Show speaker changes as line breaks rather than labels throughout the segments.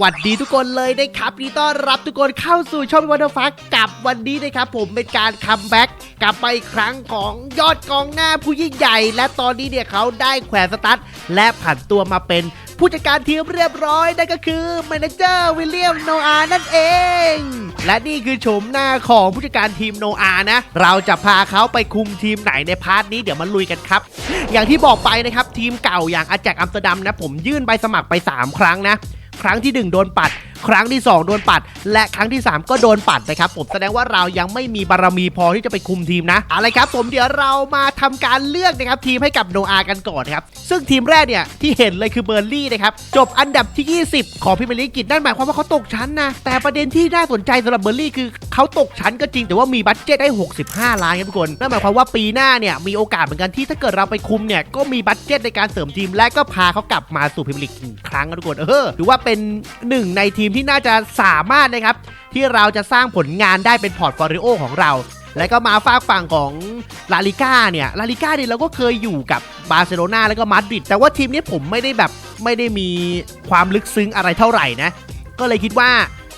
วัสดีทุกคนเลยนะครับนดีต้อนรับทุกคนเข้าสู่ช่องวันเดอร์ฟักกับวันนี้นะครับ ผมเป็นการคัมแบ็กกลับมาอีกครั้งของยอดกองหน้าผู้ยิ่งใหญ่ และตอนนี้เนี่ยเขาได้แขวนสตั๊ดและผันตัวมาเป็นผู้จัดการทีมเรียบร้อยนั่นก็คือแมเนเจอร์วิลเลียมโนอานั่นเอง และนี่คือโฉมหน้าของผู้จัดการทีมโนอานะ เราจะพาเขาไปคุมทีมไหนในพาร์ทนี้เดี๋ยวมาลุยกันครับ อย่างที่บอกไปนะครับทีมเก่าอย่างอาแจกอัมสเตอร์ดัมนะผมยื่นใบสมัครไป 3 ครั้งนะ ครั้งที่ 1 โดนปัด ครั้งที่ 2 โดนปัด และครั้งที่ 3 ก็โดนปัดนะครับผมแสดงว่าเรายังไม่มีบารมีพอที่จะไปคุมทีมนะอาละครับ ผมเดี๋ยวเรามาทำการเลือกนะครับทีมให้กับโนอากันก่อนนะครับซึ่งทีมแรกเนี่ยที่เห็นเลยคือเบอร์ลี่นะครับจบอันดับที่ 20 ของพรีเมียร์ลีกอังกฤษนั่นหมายความว่าเขาตกชั้นนะแต่ประเด็นที่น่าสนใจสำหรับเบอร์ลี่คือเขาตกชั้นก็จริงแต่ว่ามีบัตเจตได้ 65 ล้านครับทุกคนนั่นหมายความว่าปีหน้าเนี่ยมีโอกาสเหมือนกันที่ถ้าเกิดเราไปคุมเนี่ยก็มีบัตเจตในการเสริมทีม และก็พาเขากลับมาสู่พรีเมียร์ลีกอีกครั้งนะทุกคนเออถือว่าเป็นหนึ่งในทีมที่น่าจะสามารถนะครับ ที่เราจะสร้างผลงานได้เป็นพอร์ตโฟลิโอของเรา แล้วก็มาฝากฝั่งของลาลิก้าเนี่ยลาลิก้าเนี่ยเราก็เคยอยู่กับบาร์เซโลนาแล้วก็มาดริดแต่ว่าทีมนี้ผมไม่ได้แบบไม่ได้มีความลึกซึ้งอะไรเท่าไหร่นะ ก็เลยคิดว่า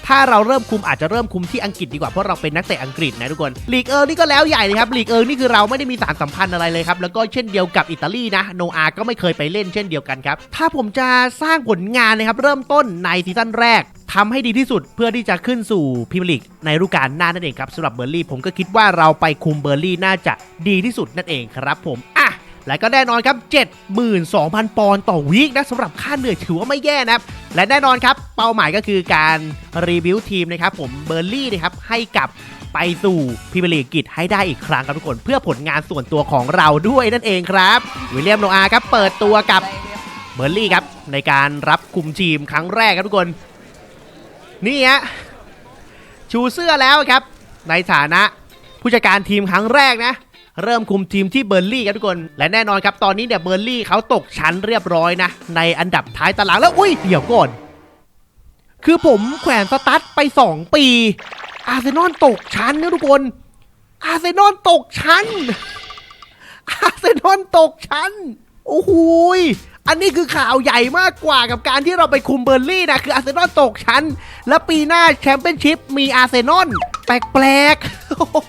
ถ้าเราเริ่มคุมอาจจะเริ่มคุมที่อังกฤษดีกว่าเพราะเราเป็นนักเตะอังกฤษนะทุกคนลีกเอิร์นี่ก็แล้วใหญ่เลยครับลีกเอิร์นี่คือเราไม่ได้มีสารสัมพันธ์อะไรเลยครับแล้วก็เช่นเดียวกับอิตาลีนะโนอาก็ไม่เคยไปเล่นเช่นเดียวกันครับถ้าผมจะสร้างผลงานนะครับเริ่มต้นในซีซั่นแรก ทำให้ดีที่สุดเพื่อที่จะขึ้นสู่พรีเมียร์ลีกในฤดูกาลหน้านั่นเองครับสำหรับเบอร์ลี่ผมก็คิดว่าเราไปคุมเบอร์ลี่น่าจะดีที่สุดนั่นเองครับผมอะและก็แน่นอนครับ 72,000 ปอนด์ต่อวีคนะสำหรับค่าเหนื่อยถือว่าไม่แย่นะครับ และแน่นอนครับ เป้าหมายก็คือการรีวิวทีมนะครับผมเบอร์ลี่นะครับให้กับไปสู่พรีเมียร์ลีกอังกฤษให้ได้อีกครั้งครับทุกคน เพื่อผลงานส่วนตัวของเราด้วยนั่นเองครับวิลเลียมโนอาห์ครับเปิดตัวกับเบอร์ลี่ครับในการรับคุมทีมครั้งแรกครับทุกคน นี่ฮะชูเสื้อแล้วครับ ในฐานะผู้จัดการทีมครั้งแรกนะ เริ่มคุมทีมที่เบอร์ลี่ครับทุกคน และแน่นอนครับตอนนี้เนี่ยเบอร์ลี่เขาตกชั้นเรียบร้อยนะ ในอันดับท้ายตารางแล้วอุ้ยเดี๋ยวก่อน คือผมแขวนสตั๊ดไป 2 ปี อาร์เซนอลตกชั้นนะทุกคน อาร์เซนอลตกชั้น อาร์เซนอลตกชั้นโอ้โหย อันนี้คือข่าวใหญ่มากกว่ากับการที่เราไปคุมเบอร์ลี่นะคืออาร์เซนอลตกชั้น และปีหน้าแชมเปี้ยนชิพมีอาร์เซนอลแปลก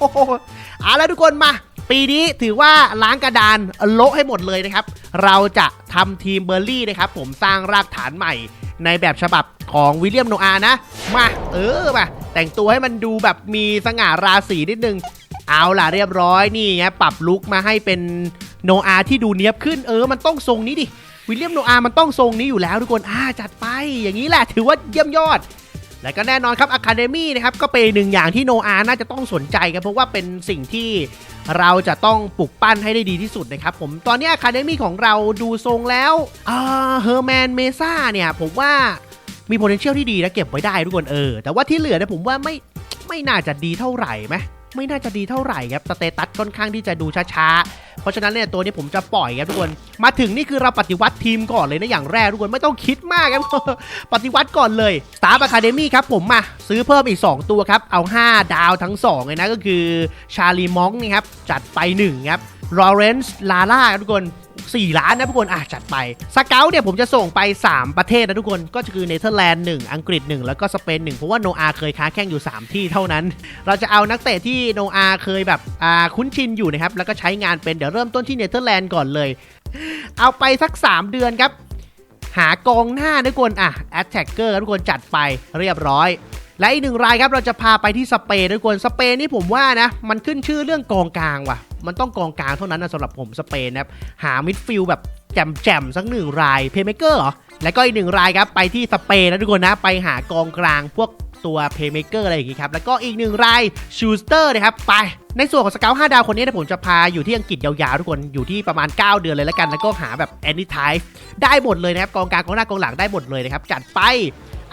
ๆเอาละทุกคนมา ปีนี้ถือว่าล้างกระดานโละให้หมดเลยนะครับ เราจะทำทีมเบอร์ลี่นะครับ ผมสร้างรากฐานใหม่ในแบบฉบับของวิลเลียมโนอานะ มา เออมาแต่งตัวให้มันดูแบบมีสง่าราศีนิดนึง เอาล่ะเรียบร้อยนี่ไงปรับลุคมาให้เป็นโนอาที่ดูเนี้ยบขึ้นเออมันต้องทรงนี้ดิ วิลเลียมโนอามันต้องทรงนี้อยู่แล้วทุกคนอ่าจัดไปอย่างนี้แหละถือว่าเยี่ยมยอด และก็แน่นอนครับอะคาเดมี่นะครับก็เป็นหนึ่งอย่างที่โนอาน่าจะต้องสนใจครับเพราะว่าเป็นสิ่งที่เราจะต้องปลุกปั้นให้ได้ดีที่สุดนะครับผมตอนนี้อะคาเดมี่ของเราดูทรงแล้วอ่าเฮอร์แมนเมซ่าเนี่ยผมว่ามี potential ที่ดีนะเก็บไว้ได้ทุกคนเออแต่ว่าที่เหลือเนี่ยผมว่าไม่ไม่น่าจะดีเท่าไหร่ไหม ไม่น่าจะดีเท่าไหร่ครับสเตตัสค่อนข้างที่จะดูช้าๆ เพราะฉะนั้นเนี่ยตัวนี้ผมจะปล่อยครับทุกคนมาถึงนี่คือเราปฏิวัติทีมก่อนเลยนะอย่างแรกทุกคนไม่ต้องคิดมากครับปฏิวัติก่อนเลย Star Academy ครับผมมาซื้อเพิ่มอีก 2 ตัวครับ เอา 5 ดาวทั้ง2เลยนะก็คือชาลีมองนี่ครับจัดไป1ครับลอเรนซ์ลาล่าครับทุกคน 4 ล้านนะทุกคนอะจัดไปสเกลเนี่ยผมจะส่งไป 3 ประเทศนะทุกคนก็คือเนเธอร์แลนด์1อังกฤษ 1 แล้วก็สเปน1เพราะว่าโนอาเคยค้าแข่งอยู่ 3 ที่เท่านั้น เราจะเอานักเตะที่โนอาเคยแบบอ่าคุ้นชินอยู่นะครับแล้วก็ใช้งานเป็นเดี๋ยวเริ่มต้นที่เนเธอร์แลนด์ก่อนเลย เอาไปสัก 3 เดือนครับหากองหน้าทุกคนอะแอตแทกเกอร์ทุกคนจัดไปเรียบร้อย และอีกหนึ่งรายครับเราจะพาไปที่สเปนทุกคนสเปนนี่ผมว่านะ มันขึ้นชื่อเรื่องกองกลางว่ะ มันต้องกองกลางเท่านั้นนะสำหรับผมสเปนนะครับหามิดฟิลด์แบบแจ่มๆสักหนึ่งรายเพย์เมเกอร์เหรอแล้วก็อีกหนึ่งรายครับไปที่สเปนนะทุกคนนะไปหากองกลางพวกตัวเพย์เมเกอร์อะไรอย่างงี้ครับ แล้วก็อีกหนึ่งรายชูสเตอร์นะครับไป ในส่วนของสเกล5ดาวคนนี้นยผมจะพาอยู่ที่อังกฤษยาวๆทุกคนอยู่ที่ประมาณ 9 เดือนเลยแล้วกัน แล้วก็หาแบบแอนนี่ไทป์ได้หมดเลยนะครับ กองกลางกองหน้ากองหลังได้หมดเลยนะครับ จัดไป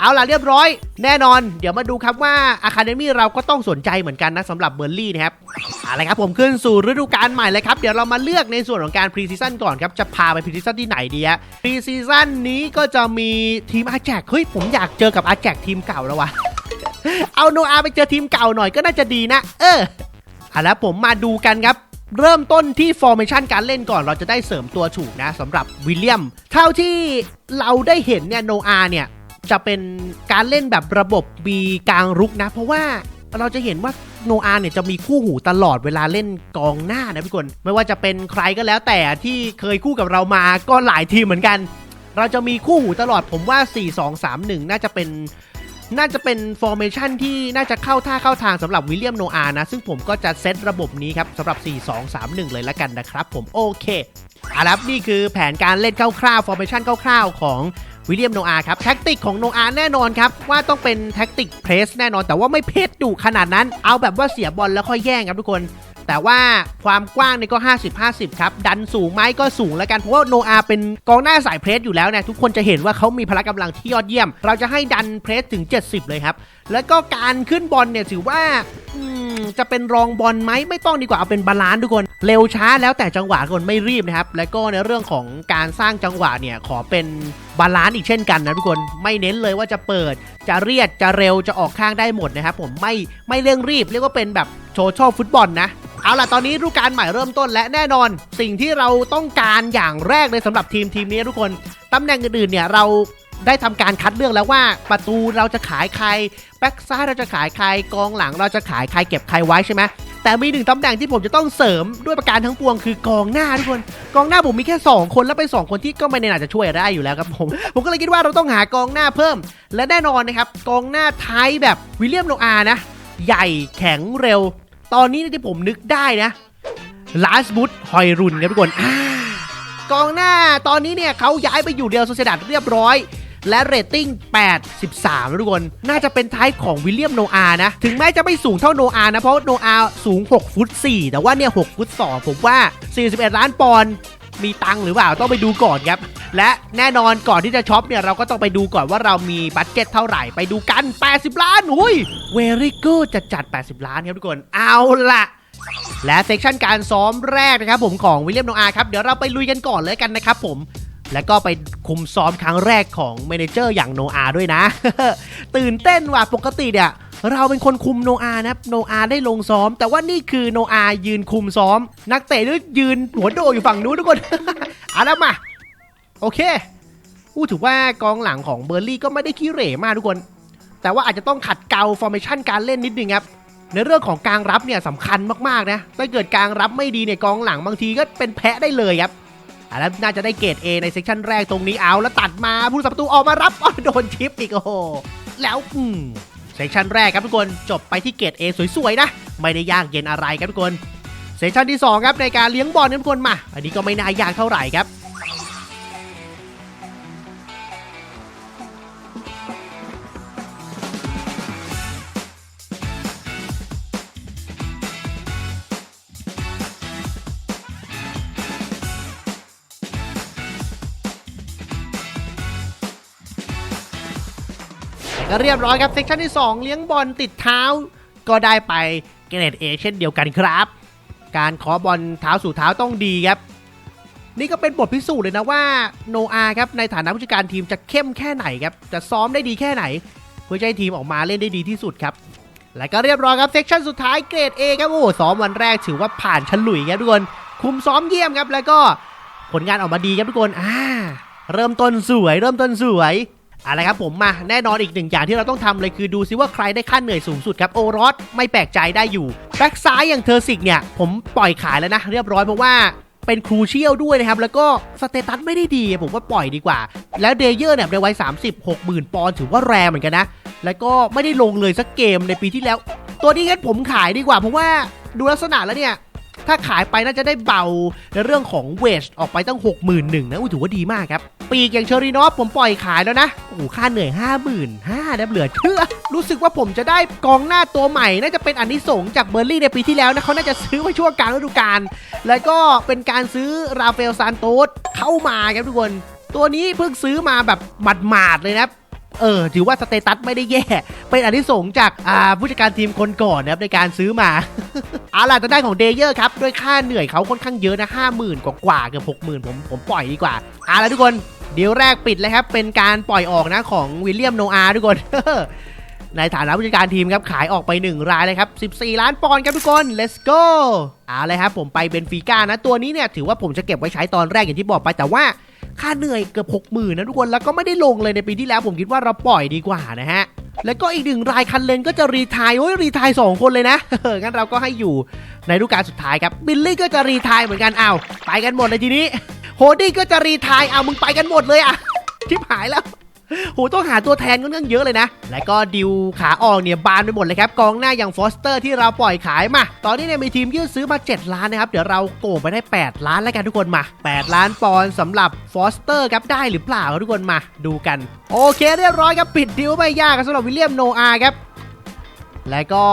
เอาล่ะเรียบร้อย แน่นอน เดี๋ยวมาดูครับว่าอะคาเดมี่เราก็ต้องสนใจเหมือนกันนะสำหรับเบอร์ลี่นะครับอาละครับผมขึ้นสู่ฤดูกาลใหม่เลยครับ เดี๋ยวเรามาเลือกในส่วนของการพรีซีซั่นก่อนครับ จะพาไปพรีซีซั่นที่ไหนดีฮะพรีซีซั่นนี้ก็จะมีทีมอาแจกเฮ้ยผมอยากเจอกับอาแจกทีมเก่าแล้ววะเอาโนอาไปเจอทีมเก่าหน่อยก็น่าจะดีนะ เออเอาละผมมาดูกันครับเริ่มต้นที่ formation การเล่นก่อนเราจะได้เสริมตัวถูกนะสำหรับวิลเลียม เท่าที่เราได้เห็นเนี่ยโนอาเนี่ย จะเป็นการเล่นแบบระบบบีกลางรุกนะ เพราะว่าเราจะเห็นว่าโนอาเนี่ยจะมีคู่หูตลอดเวลาเล่นกองหน้านะพี่กนไม่ว่าจะเป็นใครก็แล้วแต่ที่เคยคู่กับเรามาก็หลายทีมเหมือนกัน เราจะมีคู่หูตลอดผมว่า 4 2 3 1 น่าจะเป็นน่าจะเป็นฟอร์เมชันที่น่าจะเข้าท่าเข้าทางสำหรับวิลเลียมโนอานะ ซึ่งผมก็จะเซตระบบนี้ครับสำหรับ 4 2 3 1 เลยละกันนะครับ ผมโอเคเอาละครับนี่คือแผนการเล่นคร่าวๆฟอร์เมชันคร่าวๆของ วิลเลียมโนอาครับแท็กติกของโนอาแน่นอนครับว่าต้องเป็นแท็กติกเพรสแน่นอนแต่ว่าไม่เพชดุขนาดนั้น เอาแบบว่าเสียบอลแล้วค่อยแย่งครับทุกคน แต่ว่าความกว้างนี่ก็ 50-50 ครับ ดันสูงไหมก็สูงแล้วกัน เพราะว่าโนอาเป็นกองหน้าสายเพรสอยู่แล้วนี่ยทุกคนจะเห็นว่าเขามีพละกำลังที่ยอดเยี่ยม เราจะให้ดันเพรสถึง 70 เลยครับ แล้วก็การขึ้นบอลเนี่ยถือว่าจะเป็นรองบอลไหมไม่ต้องดีกว่าเอาเป็นบาลานซ์ทุกคน เร็วช้าแล้วแต่จังหวะคนไม่รีบนะครับ แล้วก็ในเรื่องของการสร้างจังหวะเนี่ยขอเป็นบาลานซ์อีกเช่นกันนะทุกคนไม่เน้นเลยว่าจะเปิด จะเรียดจะเร็วจะออกข้างได้หมดนะครับผมไม่ไม่เร่งรีบ เรียกว่าเป็นแบบโชว์ชอบฟุตบอลนะเอาล่ะ ตอนนี้ฤดูกาลใหม่เริ่มต้นและแน่นอน สิ่งที่เราต้องการอย่างแรกเลยสำหรับทีมทีมนี้ทุกคนตำแหน่งอื่นๆเนี่ยเราได้ทำการคัดเลือกแล้วว่าประตูเราจะขายใครแบ็กซ้ายเราจะขายใครกองหลังเราจะขายใครเก็บใครไว้ใช่ไหม แต่มีหนึ่งตำแหน่งที่ผมจะต้องเสริมด้วยประการทั้งปวงคือกองหน้าทุกคน กองหน้าผมมีแค่ 2 คนแล้วเป็น 2 คนที่ก็ไม่แน่าจะช่วยได้อยู่แล้วครับผม ผมก็เลยคิดว่าเราต้องหากองหน้าเพิ่ม และแน่นอนนะครับกองหน้าไทยแบบวิลเลียมโนอานะ ใหญ่แข็งเร็ว ตอนนี้ที่ผมนึกได้นะลาสบุตฮอยรุนครับทุกคนกองหน้าตอนนี้เนี่ยเขาย้ายไปอยู่เดียวโซเซดัดเรียบร้อย และเรตติ้ง83นะทุกคน น่าจะเป็นท้ายของวิลเลียมโนอานะ ถึงแม้จะไม่สูงเท่าโนอานะ เพราะโนอาสูง 6 ฟุต 4 แต่ว่าเนี่ย 6 ฟุต 2 ผมว่า 41 ล้านปอนด์มีตังหรือเปล่า ต้องไปดูก่อนครับ และแน่นอนก่อนที่จะช็อปเนี่ย เราก็ต้องไปดูก่อนว่าเรามีบัตเจ็ตเท่าไหร่ไปดูกัน 80 ล้านอุ้ย very good จัดจัด 80 ล้านครับทุกคนเอาละและเซกชันการซ้อมแรกนะครับผมของวิลเลียมโนอาครับเดี๋ยวเราไปลุยกันก่อนเลยกันนะครับผม แล้วก็ไปคุมซ้อมครั้งแรกของเมนเจอร์อย่างโนอาด้วยนะ ตื่นเต้นว่ะปกติเนี่ยเราเป็นคนคุมโนอานะโนอาได้ลงซ้อม แต่ว่านี่คือโนอายืนคุมซ้อม นักเตะด้วยยืนหัวโดอยู่ฝั่งนู้นทุกคนเอาแล้วมา โอเคอู้ถือว่ากองหลังของเบอร์ลี่ก็ไม่ได้ขี้เหร่มากทุกคน แต่ว่าอาจจะต้องขัดเกลาฟอร์เมชันการเล่นนิดนึงครับในเรื่องของกลางรับเนี่ยสำคัญมากๆนะถ้าเกิดกลางรับไม่ดีเนี่ยกองหลังบางทีก็เป็นแพะได้เลยครับ แล้วน่าจะได้เกรด A ในเซกชันแรกตรงนี้เอาแล้วตัดมาผู้สับประตูออกมารับอ๋อโดนชิปอีกโอ้โหแล้วอืมเซกชันแรกครับทุกคนจบไปที่เกรด A สวยๆนะ ไม่ได้ยากเย็นอะไรครับทุกคนเซสชันที่2ครับในการเลี้ยงบอลนทุกคนมา อันนี้ก็ไม่น่ายากเท่าไหร่ครับ ก็เรียบร้อยครับเซกชันที่ 2 เลี้ยงบอลติดเท้า ก็ได้ไปเกรด A เช่นเดียวกันครับ การขอบอลเท้าสู่เท้าต้องดีครับ นี่ก็เป็นบทพิสูจน์เลยนะว่าโนอาครับในฐานะผู้จัดการทีมจะเข้มแค่ไหนครับจะซ้อมได้ดีแค่ไหน เพื่อให้ทีมออกมาเล่นได้ดีที่สุดครับและก็เรียบร้อยครับเซกชันสุดท้ายเกรด A ครับโอ้ซ้อมวันแรกถือว่าผ่านฉลุยครับทุกคนคุมซ้อมเยี่ยมครับ แล้วก็ผลงานออกมาดีครับทุกคนอ่าเริ่มต้นสวย เริ่มต้นสวย อาละครับผมมาแน่นอนอีกหนึ่งอย่างที่เราต้องทำเลยคือดูซิว่าใครได้ค่าเหนื่อยสูงสุดครับโอรสไม่แปลกใจได้อยู่แบ็กซ้ายอย่างเทอร์สิกเนี่ย ผมปล่อยขายแล้วนะ เรียบร้อยเพราะว่าเป็นครูเชี่ยลด้วยนะครับ แล้วก็สเตตัสไม่ได้ดี ผมว่าปล่อยดีกว่า แล้วเดเยอร์เนี่ยในวัย 30 60,000 ปอนด์ถือว่าแรงเหมือนกันนะ แล้วก็ไม่ได้ลงเลยสักเกมในปีที่แล้ว ตัวนี้งั้นผมขายดีกว่าเพราะว่าดูลักษณะแล้วเนี่ย ถ้าขายไปน่าจะได้เบาในเรื่องของเวชออกไปตั้ง 6 1 0 0 0นะอุ้ถือว่าดีมากครับ ปีกอย่างเชอรีนอฟผมปล่อยขายแล้วนะโอ้โหค่าเหนื่อย 5 5 0 0 0นะเหลือเชื่อ รู้สึกว่าผมจะได้กองหน้าตัวใหม่ น่าจะเป็นอันนิสงจากเบอร์ลี่ในปีที่แล้วนะเขาน่าจะซื้อไว้ช่วงกลางฤดูกาลแล้วก็เป็นการซื้อราฟาเอลซานโตสเข้ามาครับทุกคน ตัวนี้เพิ่งซื้อมาแบบหมาดๆเลยนะ เออถือว่าสเตตัสไม่ได้แย่ เป็นอันที่สงจากอ่าผู้จัดการทีมคนก่อนนะครับในการซื้อมา เอาล่ะทางด้ของเดเยอร์ครับ ด้วยค่าเหนื่อยเขาค่อนข้างเยอะนะห้าหมื่นกว่ากว่าเกือบหกหมื่นผมผมปล่อยดีกว่าเอาล่ะทุกคนเดี๋ยวแรกปิดเลยครับ เป็นการปล่อยออกนะของวิลเลียมโนอาห์ทุกคน ในฐานะผู้จัดการทีมครับขายออกไป 1 รายเลยครับ 14 ล้านปอนด์ครับทุกคน let's go เอาเลยครับผมไปเบนฟิก้านะ ตัวนี้เนี่ยถือว่าผมจะเก็บไว้ใช้ตอนแรกอย่างที่บอกไปแต่ว่าค่าเหนื่อยเกือบ60,000นะทุกคนแล้วก็ไม่ได้ลงเลยในปีที่แล้วผมคิดว่าเราปล่อยดีกว่านะฮะแล้วก็อีกหนึ่งรายคันเลนก็จะรีทายโอ้ยรีทายสองคนเลยนะงั้นเราก็ให้อยู่ในฤดูกาลสุดท้ายครับบิลลี่ก็จะรีทายเหมือนกันอ้าวไปกันหมดเลยทีนี้โฮดี้ก็จะรีทายอ้าวมึงไปกันหมดเลยอะชิบหายแล้ว โหต้องหาตัวแทนค่อนข้างเยอะเลยนะ แล้วก็ดิวขาออกเนี่ยบานไปหมดเลยครับกองหน้าอย่างฟอสเตอร์ที่เราปล่อยขายมา ตอนนี้เนี่ยมีทีมยื่นซื้อมา 7 ล้านนะครับ เดี๋ยวเราโกงไปได้ 8 ล้านแล้วกันทุกคนมา 8 ล้านปอนด์สำหรับฟอสเตอร์ครับได้หรือเปล่าทุกคนมาดูกัน โอเคเรียบร้อยครับปิดดิวไม่ยากสำหรับวิลเลียมโนอาครับแล้วก็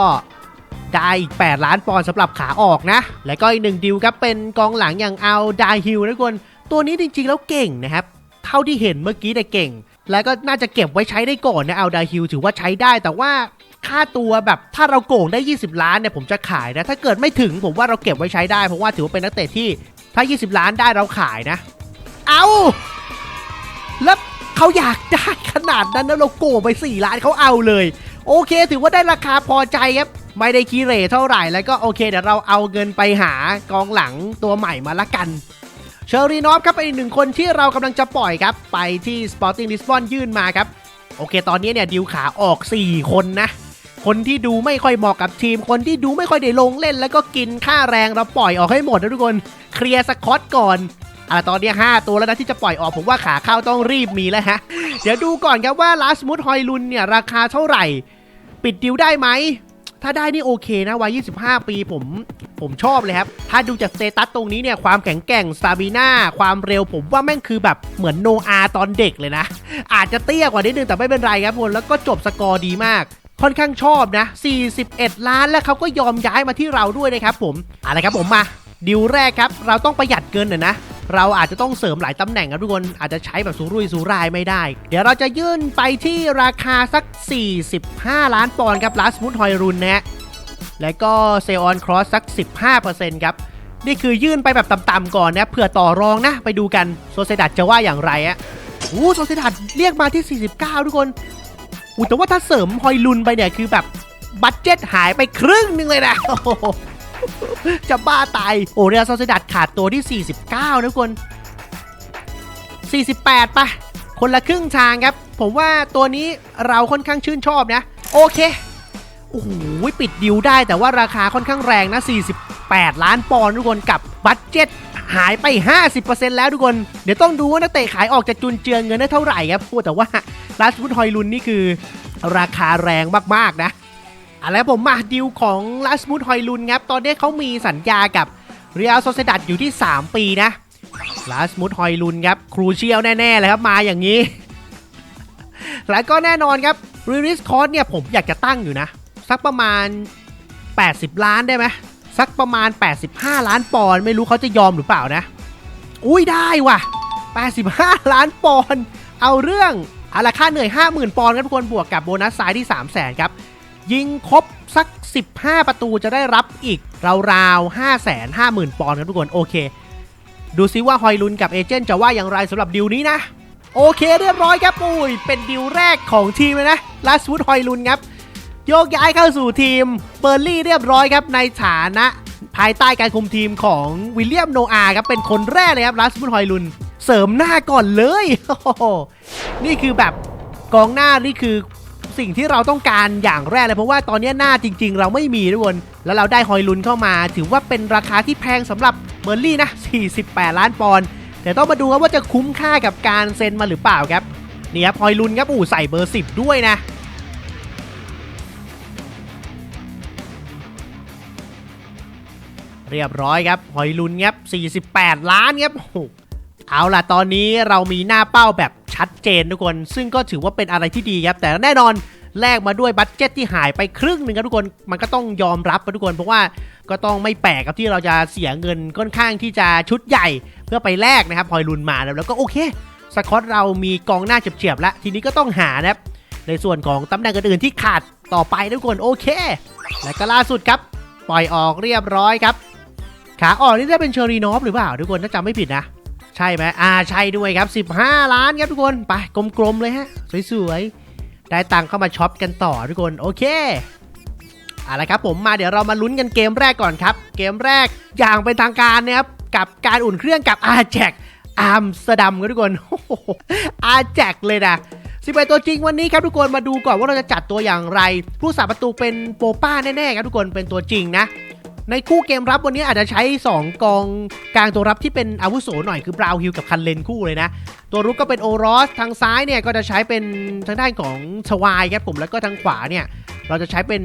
ได้อีก 8 ล้านปอนด์สำหรับขาออกนะ แล้วก็อีกหนึ่งดิวครับเป็นกองหลังอย่างเอาดาฮิลนะทุกคน ตัวนี้จริงๆแล้วเก่งนะครับ เท่าที่เห็นเมื่อกี้แต่ยเก่ง แล้วก็น่าจะเก็บไว้ใช้ได้ก่อนนะเอาดาฮิลถือว่าใช้ได้แต่ว่าค่าตัวแบบถ้าเราโก่งได้ 20 ล้านเนี่ยผมจะขายนะ ถ้าเกิดไม่ถึงผมว่าเราเก็บไว้ใช้ได้ เพราะว่าถือว่าเป็นนักเตะที่ถ้า 20 ล้านได้เราขายนะ เอาแล้วเขาอยากได้ขนาดนั้นนะเราโก่งไป 4 ล้านเขาเอาเลย โอเค ถือว่าได้ราคาพอใจครับไม่ได้คีเรเท่าไหร่แล้วก็โอเคเดี๋ยวเราเอาเงินไปหากองหลังตัวใหม่มาละกัน เชอรีนอฟครับเป็นอีกหนึ่งคนที่เรากำลังจะปล่อยครับ ไปที่ Sporting Lisbon ยื่นมาครับ โอเค ตอนนี้เนี่ยดิวขาออก 4 คนนะ คนที่ดูไม่ค่อยเหมาะกับทีม คนที่ดูไม่ค่อยได้ลงเล่น แล้วก็กินค่าแรงเราปล่อยออกให้หมดนะทุกคน เคลียร์สกอตก่อนอะตอนนี้ 5 ตัวแล้วนะที่จะปล่อยออกผมว่าขาเข้าต้องรีบมีแล้วฮะ เดี๋ยวดูก่อนครับว่าลาสมุดฮอยลุนเนี่ยราคาเท่าไหร่ ปิดดิวได้ไหม ถ้าได้นี่โอเคนะวัย 25 ปีผมผมชอบเลยครับ ถ้าดูจากสเตตัสตรงนี้เนี่ย ความแข็งแกร่งสตาบิน่าความเร็วผมว่าแม่งคือแบบเหมือนโนอาตอนเด็กเลยนะ อาจจะเตี้ยกว่านิดนึงแต่ไม่เป็นไรครับผมแล้วก็จบสกอร์ดีมากค่อนข้างชอบนะ 41 ล้านแล้วเขาก็ยอมย้ายมาที่เราด้วยนะครับผมอะไรครับผมมาดิวแรกครับ เราต้องประหยัดเกินหน่อยนะ เราอาจจะต้องเสริมหลายตำแหน่งครับทุกคนอาจจะใช้แบบสุรุ่ยสุร่ายไม่ได้ เดี๋ยวเราจะยื่นไปที่ราคาสัก 45 ล้านปอนด์ครับลาสมุดฮอยรุนนะฮะแล้วก็เซออนครอสสัก 15%ครับนี่คือยื่นไปแบบต่ำๆก่อนนะเผื่อต่อรองนะ ไปดูกันโซเซดัดจะว่าอย่างไรอะโอ้โซเซดัดเรียกมาที่ 49 ทุกคนอู้แต่ว่าถ้าเสริมฮอยลุนไปเนี่ยคือแบบบัตเจ็ตหายไปครึ่งนึงเลยนะ จะบ้าตาย โอ้เรียซเซดัดขาดตัวที่ 49 นะทุกคน 48ปะคนละครึ่งทางครับ ผมว่าตัวนี้เราค่อนข้างชื่นชอบนะ โอเค โอ้โห ปิดดิวได้แต่ว่าราคาค่อนข้างแรงนะ 48 ล้านปอนด์ทุกคนกับบัตเจ็ตหายไป 50%แล้วทุกคน เดี๋ยวต้องดูว่านักเตะขายออกจะจุนเจือเงินได้เท่าไหร่ครับพูดแต่ว่าลาสฟุตฮอยลุนนี่คือ ราคาแรงมากๆนะ อะไรผมมาดิวของลาสมุดฮอยลุนครับ ตอนนี้เขามีสัญญากับเรียลโซเซดัดอยู่ที่ 3 ปีนะลาสมุดฮอยลุนครับ ครูเชียลแน่ ๆ เลยครับ มาอย่างนี้ แล้วก็แน่นอนครับรีริสคอร์สเนี่ยผมอยากจะตั้งอยู่นะ สักประมาณ 80 ล้านได้ไหมสักประมาณ 85 ล้านปอนด์ไม่รู้เขาจะยอมหรือเปล่านะ อุ้ยได้ว่ะ 85 ล้านปอนด์เอาเรื่องเอาละค่าเหนื่อย 50,000 ปอนด์ครับทุกคนบวกกับโบนัสซ้ายที่ 3 0 0 0 0 0ครับ ยิงครบสัก 15 ประตูจะได้รับอีก ราวๆ 550,000 ปอนด์ครับทุกคน โอเค ดูซิว่าฮอยลุนกับเอเจนต์จะว่าอย่างไรสำหรับดิวนี้นะ โอเคเรียบร้อยครับอุ้ยเป็นดิวแรกของทีมเลยนะลาสวูดฮอยลุนครับโยกย้ายเข้าสู่ทีมเบอร์ลี่เรียบร้อยครับในฐานะ ภายใต้การคุมทีมของวิลเลียมโนอาครับเป็นคนแรกเลยครับลาสมุนฮอยลุนเสริมหน้าก่อนเลย นี่คือแบบกองหน้านี่คือ สิ่งที่เราต้องการอย่างแรกเลยเพราะว่าตอนนี้หน้าจริง ๆ เราไม่มีทุกคนแล้วเราได้ฮอยลุนเข้ามา ถือว่าเป็นราคาที่แพงสำหรับเบอร์ลี่นะ 48 ล้านปอนด์แต่ต้องมาดูครับว่าจะคุ้มค่ากับการเซ็นมาหรือเปล่าครับนี่ครับฮอยลุนครับอู่ใส่เบอร์ 10 ด้วยนะเรียบร้อยครับ หอยลุนครับ 48 ล้านครับโอ้โหเอาล่ะ ตอนนี้เรามีหน้าเป้าแบบ ชัดเจนทุกคน ซึ่งก็ถือว่าเป็นอะไรที่ดีครับ แต่แน่นอนแลกมาด้วยบัตเจ็ตที่หายไปครึ่งหนึ่งครับทุกคน มันก็ต้องยอมรับครับทุกคน เพราะว่าก็ต้องไม่แปลกครับที่เราจะเสียเงินค่อนข้างที่จะชุดใหญ่เพื่อไปแลกนะครับหอยลุนมาแล้วแล้วก็โอเคสกอตเรามีกองหน้าเฉียบๆแล้ว ทีนี้ก็ต้องหานะครับในส่วนของตำแหน่งอื่นๆที่ขาดต่อไปทุกคนโอเค และก็ล่าสุดครับปล่อยออกเรียบร้อยครับ ขาออกนี่ได้เป็นเชอรีนอฟหรือเปล่าทุกคนถ้าจำไม่ผิดนะ ใช่ไหมอ่าใช่ด้วยครับ 15 ล้านครับทุกคน ไปกลมๆเลยฮะ สวยได้ตังค์เข้ามาช็อปกันต่อทุกคน โอเคเอาละครับผมมาเดี๋ยวเรามาลุ้นกันเกมแรกก่อนครับ เกมแรกอย่างเป็นทางการนะครับ กับการอุ่นเครื่องกับอาแจกอัมสเตอร์ดัมครับทุกคนอาแจกเลยนะ11ตัวจริงวันนี้ครับทุกคนมาดูก่อนว่าเราจะจัดตัวอย่างไร ผู้สาประตูเป็นโปป้าแน่ๆครับทุกคนเป็นตัวจริงนะ ในคู่เกมรับวันนี้อาจจะใช้ 2 กองกลางตัวรับที่เป็นอาวุโสหน่อยคือบราวฮิลกับคันเลนคู่เลยนะ ตัวรุกก็เป็นโอรอสทางซ้ายเนี่ยก็จะใช้เป็นทางด้านของชวายครับผมแล้วก็ทางขวาเนี่ยเราจะใช้เป็น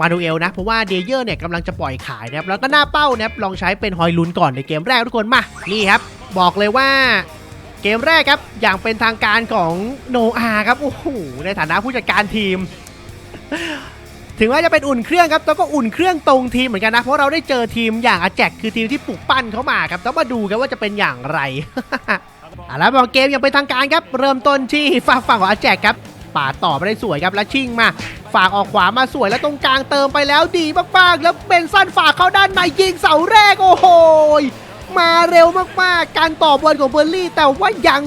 มาดูเอลนะ เพราะว่าเดเยอร์เนี่ยกำลังจะปล่อยขายนะครับแล้วก็หน้าเป้านะครับลองใช้เป็นฮอยลุนก่อนในเกมแรกทุกคนมานี่ครับ บอกเลยว่าเกมแรกครับอย่างเป็นทางการของโนอาครับโอ้โหในฐานะผู้จัดการทีม ถึงว่าจะเป็นอุ่นเครื่องครับแล้วก็อุ่นเครื่องตรงทีมเหมือนกันนะ เพราะเราได้เจอทีมอย่างอาแจกคือทีมที่ปลุกปั้นเขามาครับต้องมาดูกันว่าจะเป็นอย่างไรเอาละบอกเกมย่างเป็นทางการครับ เริ่มต้นที่ฝั่งฝั่งของอาแจกครับปาดต่อไม่ได้สวยครับแล้วชิงมาฝากออกขวามาสวยแล้วตรงกลางเติมไปแล้วดีมากๆ แล้วเป็นสั้นฝากเข้าด้านในยิงเสาแรกโอ้โหยมาเร็วมากๆ การต่อบอลของเบอร์ลี่ แต่ว่ายัง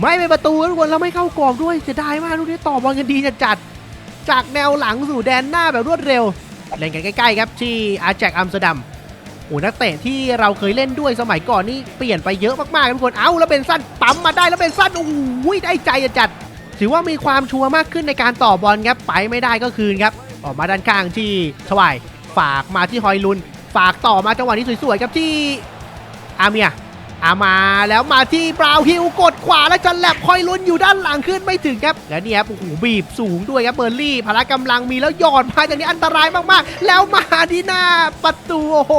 ไม่เป็นประตูทุกคนแล้วไม่เข้ากรอบด้วยเสียดายมากลูกนี้ต่อบอลกันดีจัดๆ จากแนวหลังสู่แดนหน้าแบบรวดเร็ว เล่นกันใกล้ๆครับที่อาแจกอัมสเตอร์ดัมโอ้นักเตะที่เราเคยเล่นด้วยสมัยก่อนนี่เปลี่ยนไปเยอะมากๆบทุกคนเอ้าแล้วเป็นสั้นปั๊มมาได้แล้วเป็นสั้นโอ้โหได้ใจจัดถือว่ามีความชัวร์มากขึ้นในการต่อบอลครับไปไม่ได้ก็คืนครับ ออกมาด้านข้างที่ชวายฝากมาที่ฮอยลุน ฝากต่อมาจังหวะนี้สวยๆครับที่อาเมีย อามาแล้วมาที่บราวฮิลกดขวาแล้วจะแลบฮอยลุนอยู่ด้านหลังขึ้นไม่ถึงครับ และนี่ครับโอ้โหบีบสูงด้วยครับเบอร์ลี่พละกำลังมีแล้วหยอดมายจากนี้อันตรายมากๆ แล้วมาที่หน้าประตูโอ้โห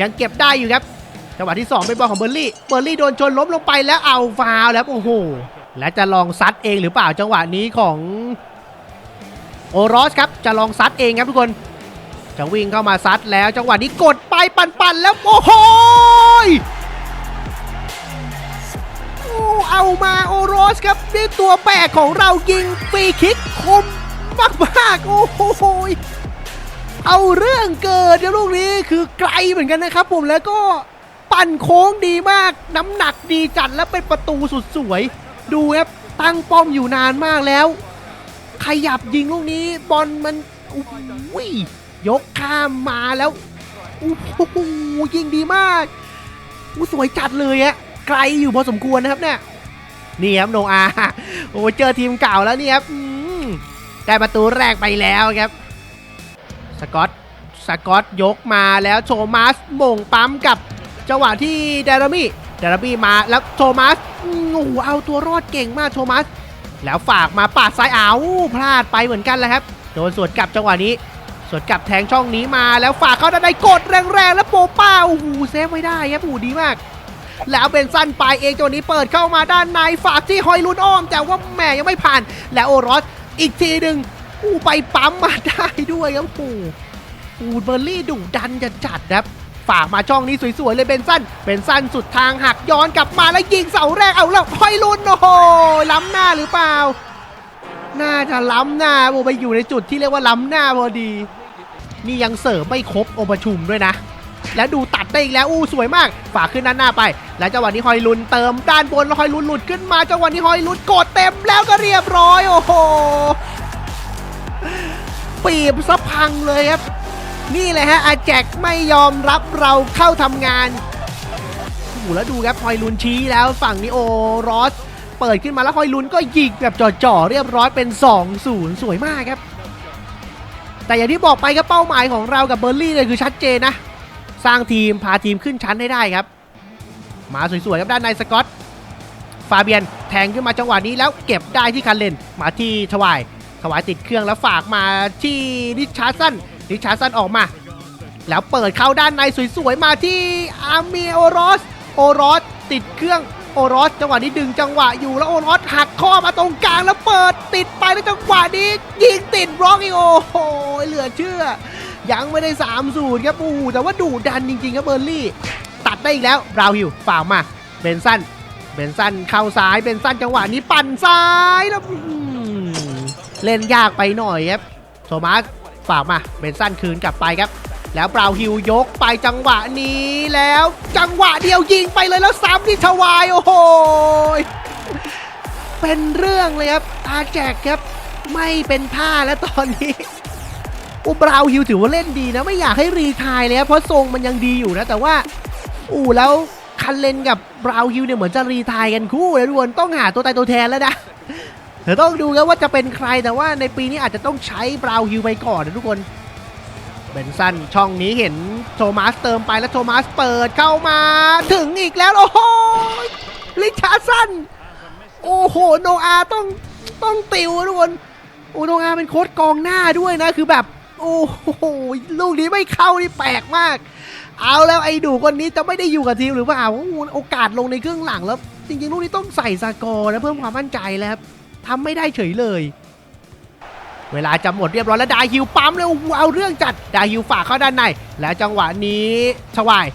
ยังเก็บได้อยู่ครับจังหวะที่ 2 เป็นบอลของเบอร์ลี่เบอร์ลี่โดนชนล้มลงไปแล้วเอาฟาวแล้วโอ้โหและจะลองซัดเองหรือเปล่าจังหวะนี้ของโอรสครับจะลองซัดเองครับทุกคนจะวิ่งเข้ามาซัดแล้วจังหวะนี้กดไปปั่นๆแล้วโอ้โห เอามาโอโรสครับด้วยตัวแปรของเรายิงฟรีคิกคมมากๆโอ้โหเอาเรื่องเกิดนะลูกนี้คือไกลเหมือนกันนะครับผมแล้วก็ปั่นโค้งดีมาก น้ำหนักดีจัดและเป็นประตูสุดสวย ดูครับตั้งป้อมอยู่นานมากแล้ว ขยับยิงลูกนี้บอลมันอุ้ยยกข้ามมาแล้วโอ้โหยิงดีมากอู้สวยจัดเลยอะ ไกลอยู่พอสมควรนะครับเนี่ยนี่ครับโนอาโอ้เจอทีมเก่าแล้วนี่ครับได้ประตูแรกไปแล้วครับสกอตสกอตยกมาแล้วโทมัสม่งปั๊มกับจังหวะที่เดรามี่เดรามี่มาแล้วโทมัสงูเอาตัวรอดเก่งมากโทมัส แล้วฝากมาปาดซ้ายอ้าวพลาดไปเหมือนกันแหละครับโดนสวนกลับจังหวะนี้สวนกลับแทงช่องนี้มาแล้วฝากเข้าด้านในกดแรงๆแล้วโปป้าโอ้โหเซฟไว้ได้ครับโอ้ดีมาก แล้วเป็นสั้นไปเองตัวนี้เปิดเข้ามาด้านในฝากที่ฮอยลุนอ้อม แต่ว่าแหม่ยังไม่ผ่าน แล้วโอรสอีกทีหนึ่งอู้ไปปั๊มมาได้ด้วยครับโอ้โหอูเบอร์รี่ดุดันจะจัดครับฝากมาช่องนี้สวยๆเลยเป็นสั้นเป็นสั้นสุดทางหักย้อนกลับมาแล้วยิงเสาแรกเอาแล้วหอยลุนโอ้โหล้ำหน้าหรือเปล่า น่าจะล้ำหน้าโอไปอยู่ในจุดที่เรียกว่าล้ำหน้าพอดี นี่ยังเสริมไม่ครบองประชุมด้วยนะ แล้วดูตัดได้อีกแล้วอู้สวยมาก ฝากขึ้นด้านหน้าไป แล้วจังหวะนี้ฮอยลุนเติมด้านบนแล้วฮอยลุนหลุดขึ้นมาจังหวะนี้ฮอยลุนกดเต็มแล้วก็เรียบร้อยโอ้โหปีบสะพังเลยครับ นี่เลยฮะอาแจกไม่ยอมรับเราเข้าทำงานโอ้โหแล้วดูครับฮอยลุนชี้แล้วฝั่งนี้โอรสเปิดขึ้นมาแล้วฮอยลุนก็ยิงแบบจ่อๆเรียบร้อยเป็น 2-0 สวยมากครับ แต่อย่างที่บอกไปครับเป้าหมายของเรากับเบอร์ลี่เนี่ยคือชัดเจนนะ สร้างทีมพาทีมขึ้นชั้นให้ได้ครับ มาสวยๆครับด้านในสกอตฟาเบียนแทงขึ้นมาจังหวะนี้แล้วเก็บได้ที่คันเลนมาที่ชวายชวายติดเครื่องแล้วฝากมาที่ริชาร์สันริชาร์สันออกมา แล้วเปิดเข้าด้านในสวยๆมาที่อาร์เมีโอรสโอรสติดเครื่องโอรสจังหวะนี้ดึงจังหวะอยู่แล้วโอรสหักข้อมาตรงกลางแล้วเปิดติดไปแล้วจังหวะนี้ยิงติดบล็อกอีกโอ้โหเหลือเชื่อ ยังไม่ได้3ามสูตรครับโอ้โหแต่ว่าดุดันจริงๆครับเบอร์ลี่ ตัดได้อีกแล้วบราวน์ฮิลฝ่ามาเบนสันเบนสันเข้าซ้ายเบนสันจังหวะนี้ปั่นซ้ายแล้วเล่นยากไปหน่อยครับโทมัสฝากมาเบนสันคืนกลับไปครับ แล้วบราวฮิลยกไปจังหวะนี้แล้ว จังหวะเดียวยิงไปเลยแล้วซ้ำที่ชวายโอ้โหเป็นเรื่องเลยครับอาแจกครับ ไม่เป็นท่าแล้วตอนนี้ อูบราวฮิลถือว่าเล่นดีนะ ไม่อยากให้รีทายเลยครับเพราะทรงมันยังดีอยู่นะ แต่ว่าอู้แล้วคันเลนกับบราวฮิลเนี่ยเหมือนจะรีทายกันคู่เลยทุกคนต้องหาตัวตายตัวแทนแล้วนะเดี๋ยวต้องดูกันว่าจะเป็นใครแต่ว่าในปีนี้อาจจะต้องใช้บราวฮิลไปก่อนนะทุกคนเบนสันช่องนี้เห็นโทมัสเติมไปแล้วโทมัสเปิดเข้ามาถึงอีกแล้วโอ้โหลิชาร์สันโอ้โหโนอาต้องต้องติวทุกคนโอ้โนอาเป็นโค้ดกองหน้าด้วยนะคือแบบ โอ้โหลูกนี้ไม่เข้านี่แปลกมาก เอาแล้วไอ้ดูคนนี้จะไม่ได้อยู่กับทีมหรือเปล่าโอกาสลงในครึ่งหลังแล้ว จริงๆ ลูกนี้ต้องใส่สกอร์นะเพิ่มความมั่นใจแล้วครับทำไม่ได้เฉยเลย เวลาจะหมดเรียบร้อยแล้วดาฮิวปั๊มเลยโอ้โหเอาเรื่องจัดดาฮิวฝากเข้าด้านใน แล้วจังหวะนี้ชวาย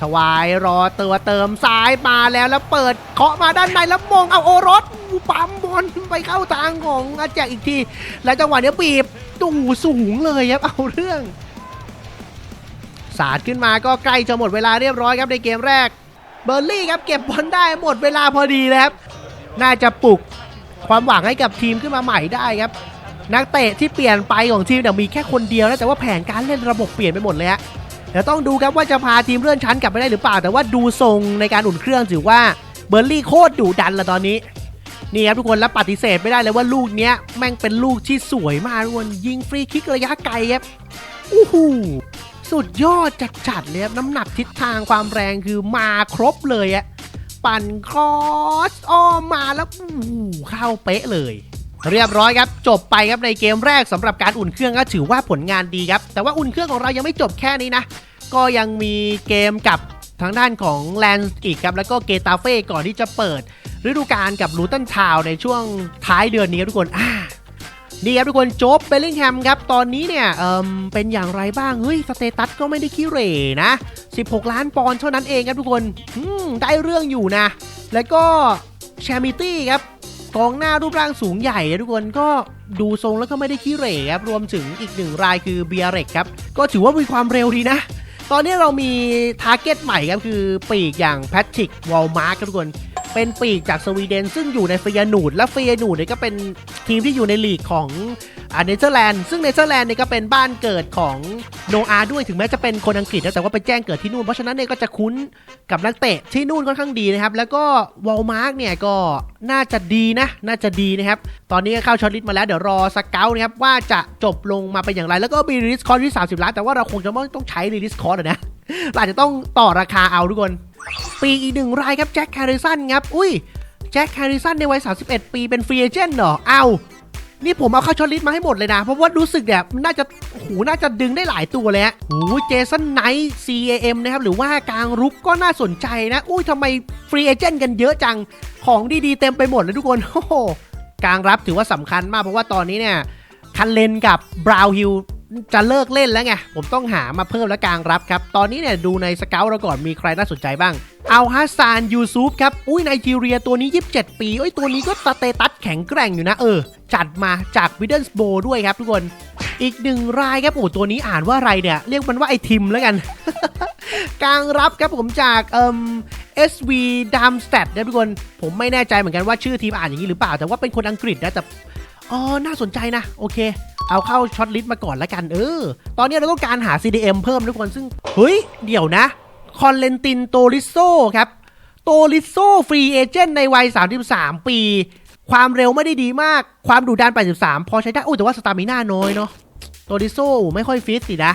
ชวายรอเตัวเติมซ้ายมาแล้วแล้วเปิดเคาะมาด้านในแล้วมองเอาโอรสปั๊มบอลไปเข้าทางของอาแจกอีกที แล้วจังหวะนี้บีบตูสูงเลยครับเอาเรื่อง สาดขึ้นมาก็ใกล้จะหมดเวลาเรียบร้อยครับในเกมแรก เบอร์ลี่ครับเก็บบอลได้หมดเวลาพอดีเลยครับ น่าจะปลุกความหวังให้กับทีมขึ้นมาใหม่ได้ครับ นักเตะที่เปลี่ยนไปของทีมเนี่ยมีแค่คนเดียวนะแต่ว่าแผนการเล่นระบบเปลี่ยนไปหมดเลยฮะ เดี๋ยวต้องดูครับว่าจะพาทีมเลื่อนชั้นกลับไปได้หรือเปล่า แต่ว่าดูทรงในการอุ่นเครื่องถือว่าเบอร์ลี่โคตรดุดันละตอนนี้นี่ครับทุกคนแล้วปฏิเสธไม่ได้เลยว่าลูกเนี้ยแม่งเป็นลูกที่สวยมากทุกคนยิงฟรีคิกระยะไกลครับอู้หูสุดยอดจัดๆเลยครับน้ำหนักทิศทางความแรงคือมาครบเลยอะปั่นคอสอ้อมมาแล้วอู้เข้าเป๊ะเลย เรียบร้อยครับ จบไปครับในเกมแรกสำหรับการอุ่นเครื่องก็ถือว่าผลงานดีครับ แต่ว่าอุ่นเครื่องของเรายังไม่จบแค่นี้นะ ก็ยังมีเกมกับทางด้านของแลนส์อีกครับ แล้วก็เกตาเฟ่ก่อนที่จะเปิด ฤดูกาลกับลูตันทาวในช่วงท้ายเดือนนี้ครับทุกคนอ่านี่ครับทุกคนจบเบลลิงแฮมครับ ตอนนี้เนี่ยเอมเป็นอย่างไรบ้าง เฮ้ย สเตตัสก็ไม่ได้ขี้เร่นะ 16 ล้านปอนด์เท่านั้นเองครับทุกคนได้เรื่องอยู่นะ แล้วก็แชมิตี้ครับ กองหน้ารูปร่างสูงใหญ่ทุกคนก็ดูทรงแล้วก็ไม่ได้ขี้เหร่ครับ รวมถึงอีกหนึ่งรายคือเบียร์เร็กครับ ก็ถือว่ามีความเร็วดีนะ ตอนนี้เรามีทาร์เก็ตใหม่ครับ คือปีกอย่างแพทริกวอลมาร์กครับทุกคน เป็นปีกจากสวีเดน ซึ่งอยู่ในเฟียนูด และเฟียนูดเนี่ยก็เป็นทีมที่อยู่ในลีกของอเนเธอร์แลนด์ซึ่งเนเธอร์แลนด์เนี่ยก็เป็นบ้านเกิดของโนอาด้วยถึงแม้จะเป็นคนอังกฤษนะแต่ว่าไปแจ้งเกิดที่นู่น เพราะฉะนั้นเนี่ยก็จะคุ้นกับนักเตะที่นู่นค่อนข้างดีนะครับ แล้วก็วอลมาร์กเนี่ยก็น่าจะดีนะ น่าจะดีนะครับ ตอนนี้ก็เข้าช็อตลิสต์มาแล้วเดี๋ยวรอสเกลนะครับว่าจะจบลงมาเป็นอย่างไร แล้วก็มีรีลิสคอร์ที่ 30 ล้านแต่ว่าเราคงจะไม่ต้องใช้รีลิสคอร์นะเราอาจจะต้องต่อราคาเอาทุกคน ปีอีกหนึ่งรายครับแจ็คแคริสันครับ อุ้ยแจ็คแคริสันในวัย 31 ปีเป็นฟรีเอเจนต์เหรอ เอานี่ผมเอาเข้าช็อตลิสต์มาให้หมดเลยนะ เพราะว่ารู้สึกเนี่ยน่าจะโหน่าจะดึงได้หลายตัวเลยฮะโหเจสันไนท์ CAM นะครับ หรือว่ากลางรุกก็น่าสนใจนะ อุ้ยทำไมฟรีเอเจนต์กันเยอะจังของดีๆเต็มไปหมดเลยทุกคนโอ้โหกลางรับถือว่าสำคัญมากเพราะว่าตอนนี้เนี่ยคันเลนกับบราวฮิล จะเลิกเล่นแล้วไง ผมต้องหามาเพิ่มและกลางรับครับ ตอนนี้เนี่ยดูในสเกลเราก่อนมีใครน่าสนใจบ้าง เอาฮัสซานยูซูฟครับ อุ้ยไนจีเรียตัวนี้ 27 ปีเอ้ยตัวนี้ก็สเตตัสแข็งแกร่งอยู่นะเออ จัดมาจากวิดเดนสโบด้วยครับทุกคน อีกหนึ่งรายครับโอ้ตัวนี้อ่านว่าอะไรเนี่ย เรียกมันว่าไอทิมแล้วกัน กลางรับครับผมจากเอ่ม SV d a m s t a d นะทุกคน ผมไม่แน่ใจเหมือนกันว่าชื่อทีมอ่านอย่างนี้หรือเปล่า แต่ว่าเป็นคนอังกฤษนะแต่อ๋อน่าสนใจนะ โอเค เอาเข้าช็อตลิสต์มาก่อนละกันเออ ตอนนี้เราต้องการหา CDM เพิ่มทุกคนซึ่ง เฮ้ย เดี๋ยวนะ คอนเลนตินโตริโซครับ โตริโซฟรีเอเจนต์ในวัย 33 ปี ความเร็วไม่ได้ดีมาก ความดุดัน 83 พอใช้ได้ อุ้ยแต่ว่าสตามิน่าน้อยเนาะ โตริโซไม่ค่อยฟิตสินะ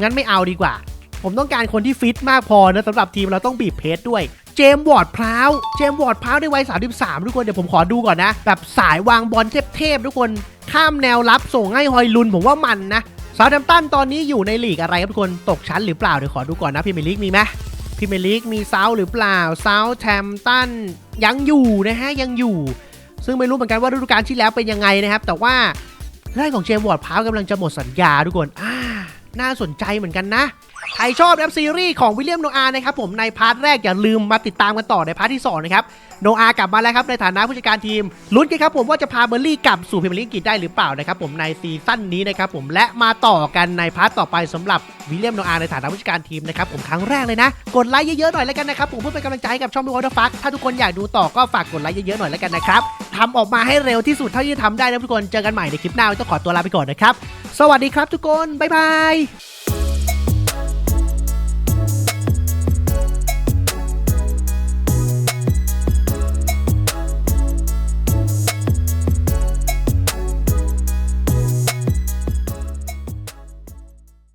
งั้นไม่เอาดีกว่า ผมต้องการคนที่ฟิตมากพอนะสำหรับทีมเราต้องบีบเพจด้วยเจมวอร์ดพร้าว เจมวอร์ดพร้าวในวัย 33 ทุกคน เดี๋ยวผมขอดูก่อนนะ แบบสายวางบอลเทพๆทุกคน ข้ามแนวรับส่งให้ฮอยลุนผมว่ามันนะซา u t แ a มตันตอนนี้อยู่ในลีกอะไรครับทุกคนตกชั้นหรือเปล่าเดี๋ยวขอดูก่อนนะพรีเมลีกมีไหมพรีเมลีกมีเซาหรือเปล่าเซาแ a มตันยังอยู่นะฮะยังอยู่ ซึ่งไม่รู้เหมือนกันว่าฤดูกาลที่แล้วเป็นยังไงนะครับ แต่ว่าเรื่องของเจมส์วอร์ดพร้าวกำลังจะหมดสัญญาทุกคนอ่าน่าสนใจเหมือนกันนะ ใครชอบแอปซีรีส์ของวิลเลียมโนอาห์นะครับผมในพาร์ทแรกอย่าลืมมาติดตามกันต่อในพาร์ทที่2นะครับโนอาห์กลับมาแล้วครับในฐานะผู้จัดการทีมลุ้นกันครับผมว่าจะพาเบอร์ลี่กลับสู่พรีเมียร์ลีกอังกฤษได้หรือเปล่านะครับผมในซีซั่นนี้นะครับผมและมาต่อกันในพาร์ทต่อไปสำหรับวิลเลียมโนอาห์ในฐานะผู้จัดการทีมนะครับผมครั้งแรกเลยนะกดไลค์เยอะๆหน่อยแล้วกันนะครับผมเพื่อเป็นกำลังใจให้กับช่องมิวอเตอร์ฟักถ้าทุกคนอยากดูต่อก็ฝากกดไลค์เยอะๆหน่อยแล้วกันนะครับทำออกมาให้เร็วที่สุดเท่าที่ทำได้นะทุกคนเจอกันใหม่ในคลิปหน้าต้องขอตัวลาไปก่อนนะครับสวัสดีครับทุกคนบ๊ายบาย